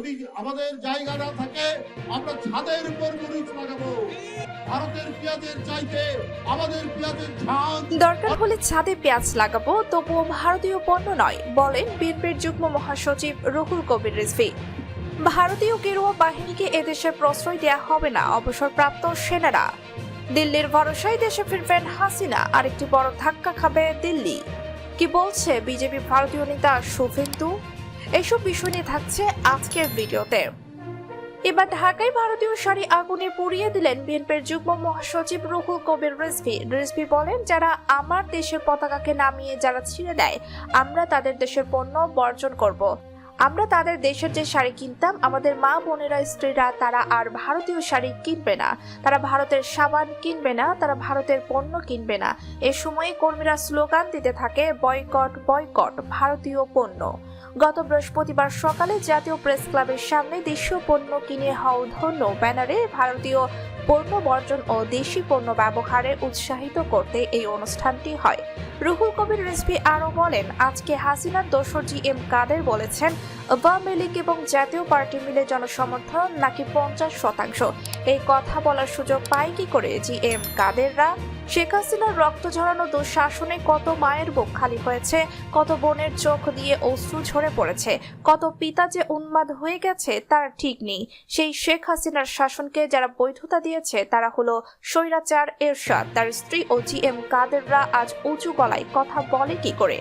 যদি আমাদের জায়গা না থাকে, আমরা ছাদের উপর মরিচ লাগাবো ভারতের পেঁয়াজের চাইতে আমাদের পেঁয়াজের দরকার হলে ছাদে পেঁয়াজ লাগাবো, তবুও ভারতীয় পণ্য নয়, বলেন বিএনপির যুগ্ম মহাসচিব রুহুল কবির রিজভি। ভারতীয় গেরুয়া বাহিনীকে এদেশে প্রশ্রয় দেওয়া হবে না, অবসরপ্রাপ্ত সেনারা। দিল্লির ভরসায় দেশে ফিরবেন হাসিনা, আরেকটি বড় ধাক্কা খাবে দিল্লি। কি বলছে বিজেপি ভারতীয় নেতা শুভেন্দু? এসব বিষয় নিয়ে থাকছে আজকের ভিডিওতে। এবার ঢাকায় ভারতীয় শাড়ি আগুনে পুড়িয়ে দিলেন বিএনপির যুগ্ম মহাসচিব রুহুল কবির রিজভি। রিজভি বলেন, যারা আমার দেশের পতাকাকে নামিয়ে যারা ছিঁড়ে দেয়, আমরা তাদের দেশের পণ্য বর্জন করব। আমরা তাদের দেশের যে শাড়ি কিনতাম, আমাদের মা বোনেরা, স্ত্রীরা, তারা আর ভারতীয় শাড়ি কিনবে না। তারা ভারতের সাবান কিনবে না, তারা ভারতের পণ্য কিনবে না। এ সময়ে কর্মীরা স্লোগান দিতে থাকে, বয়কট বয়কট, ভারতীয় পণ্য। গত বৃহস্পতিবার সকালে জাতীয় প্রেস ক্লাবের সামনে দেশীয় পণ্য কিনে হও ধন্য ব্যানারে ভারতীয় পণ্য বর্জন ও দেশি পণ্য ব্যবহারে উৎসাহিত করতে এই অনুষ্ঠানটি হয়। রুহুল কবির রেসপি আরও বলেন, আজকে হাসিনার দোসর জি এম কাদের বলেছেন, আওয়ামী লীগ এবং জাতীয় পার্টি মিলে জনসমর্থন নাকি পঞ্চাশ শতাংশ? এই কথা বলার সুযোগ পায় কি করে জি এম কাদেররা? শেখ হাসিনার রক্ত ঝরানো দুঃশাসনে কত মায়ের বুক খালি হয়েছে, কত বোনের চোখ দিয়ে অশ্রু ঝরে পড়েছে, কত পিতা যে উন্মাদ হয়ে গেছে তার ঠিক নেই। সেই শেখ হাসিনার শাসনকে যারা বৈধতা দিয়েছে তারা হলো স্বৈরাচার এরশাদ। তার স্ত্রী ও জি এম কাদেররা আজ উঁচু গলায় কথা বলে কি করে?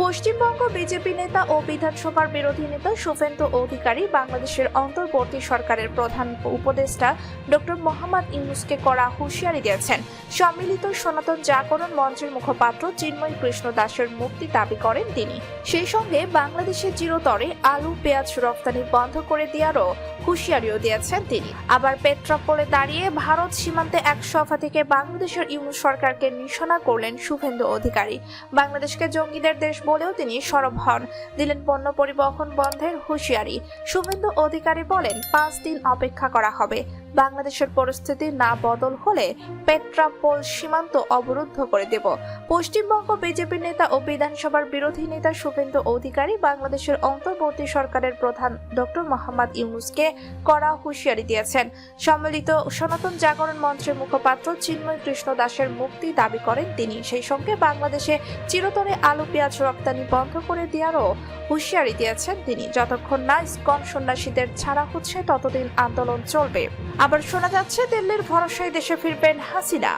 পশ্চিমবঙ্গ বিজেপি নেতা ও বিধানসভার বিরোধী নেতা শুভেন্দু অধিকারী বাংলাদেশের অন্তর্বর্তী সরকারের প্রধান উপদেষ্টা ডক্টর মোহাম্মদ ইউনুসকে করা হুঁশিয়ারি দিয়েছেন। সম্মিলিত সনাতন জাগরণ মঞ্চের মুখপাত্র চিন্ময় কৃষ্ণ দাসের মুক্তি দাবি করেন তিনি। সেই সঙ্গে বাংলাদেশের চিরতরে আলু, পেঁয়াজ রপ্তানি বন্ধ করে দেওয়ারও হুঁশিয়ারিও দিয়েছেন তিনি। আবার পেট্রাপোলে দাঁড়িয়ে ভারত সীমান্তে এক সভা থেকে বাংলাদেশের ইউনুস সরকারকে নিশানা করলেন শুভেন্দু অধিকারী। বাংলাদেশকে জঙ্গিদের দেশ বলেও তিনি সরব হন। দিলেন পণ্য পরিবহন বন্ধের হুঁশিয়ারি। শুভেন্দু অধিকারী বলেন, পাঁচ দিন অপেক্ষা করা হবে। বাংলাদেশের পরিস্থিতি না বদল হলে পেট্রাপোল সীমান্ত অবরুদ্ধ করে দেব। পশ্চিমবঙ্গ বিজেপি নেতা ও বিধানসভার বিরোধী নেতা শুভেন্দু অধিকারী বাংলাদেশের অন্তর্বর্তী সরকারের প্রধান ডক্টর মোহাম্মদ ইউনুসকে কড়া হুঁশিয়ারি দিয়েছেন। সম্মিলিত সনাতন জাগরণ মঞ্চের মুখপাত্র চিন্ময় কৃষ্ণ দাসের মুক্তি দাবি করেন তিনি। সেই সঙ্গে বাংলাদেশে চিরতরে আলু, পেঁয়াজ রপ্তানি বন্ধ করে দেওয়ারও হুঁশিয়ারি দিয়েছেন তিনি। যতক্ষণ না ইস্কন সন্ন্যাসীদের ছাড়া হচ্ছে, ততদিন আন্দোলন চলবে। আবার শোনা যাচ্ছে দিল্লির ভরসায় দেশে ফিরবেন হাসিনা।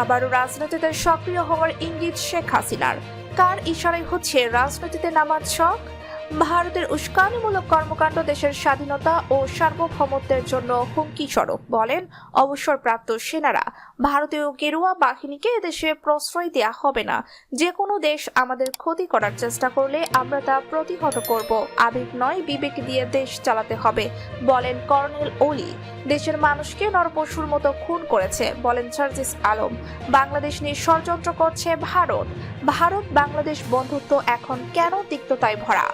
আবারও রাজনীতিতে সক্রিয় হওয়ার ইঙ্গিত শেখ হাসিনার। কার ইশারায় হচ্ছে রাজনীতিতে নামার শখ ভারতের উস্কানিমূলক কর্মকাণ্ড, দেশের স্বাধীনতা ও সার্বভৌমত্বের জন্য হুমকি স্বরূপ বলেন অবসরপ্রাপ্ত সেনারা। ভারতীয় গেরুয়া বাহিনীকে এদেশে প্রশ্রয় দেওয়া হবে না। যে কোনো দেশ আমাদের ক্ষতি করার চেষ্টা করলে আমরা তা প্রতিহত করব। আবেগ নয়, বিবেক দিয়ে দেশ চালাতে হবে, বলেন কর্নেল ওলি। দেশের মানুষকে নরপশুর মতো খুন করেছে, বলেন সার্জিস আলম। বাংলাদেশ নিয়ে ষড়যন্ত্র করছে ভারত। ভারত বাংলাদেশ বন্ধুত্ব এখন কেন তিক্ততায় ভরা?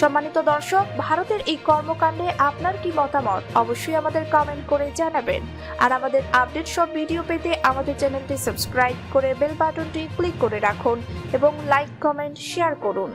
সম্মানিত দর্শক, ভারতের এই কর্মকাণ্ডে আপনার কি মতামত? অবশ্যই আমাদের কমেন্ট করে জানাবেন। আর আমাদের আপডেট সব ভিডিও পেতে আমাদের চ্যানেলটি সাবস্ক্রাইব করে বেল বাটনটি ক্লিক করে রাখুন এবং লাইক কমেন্ট শেয়ার করুন।